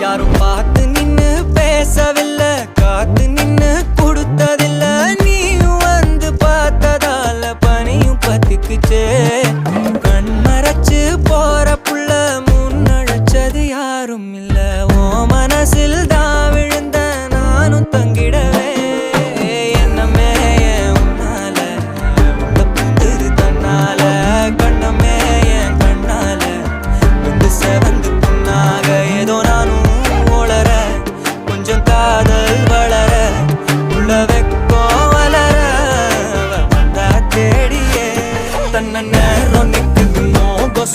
யாரும் பார்த்து நின்னு பேசவில்லை காத்து நின்னு கொடுத்ததில்ல. நீயும் வந்து பார்த்ததால பனியும் பத்திக்குச்சே. கண் மறைச்சு போற புள்ள முன்னழைச்சது யாரும் இல்ல. ஓ மனசில் தான் விழுந்த நானும் தங்கிடவே. என்னமே உன்னால? புந்தது தன்னால. கண்ணமே என் கண்ணால. வந்து தன்ன நேரம் நிக்குது நோகம்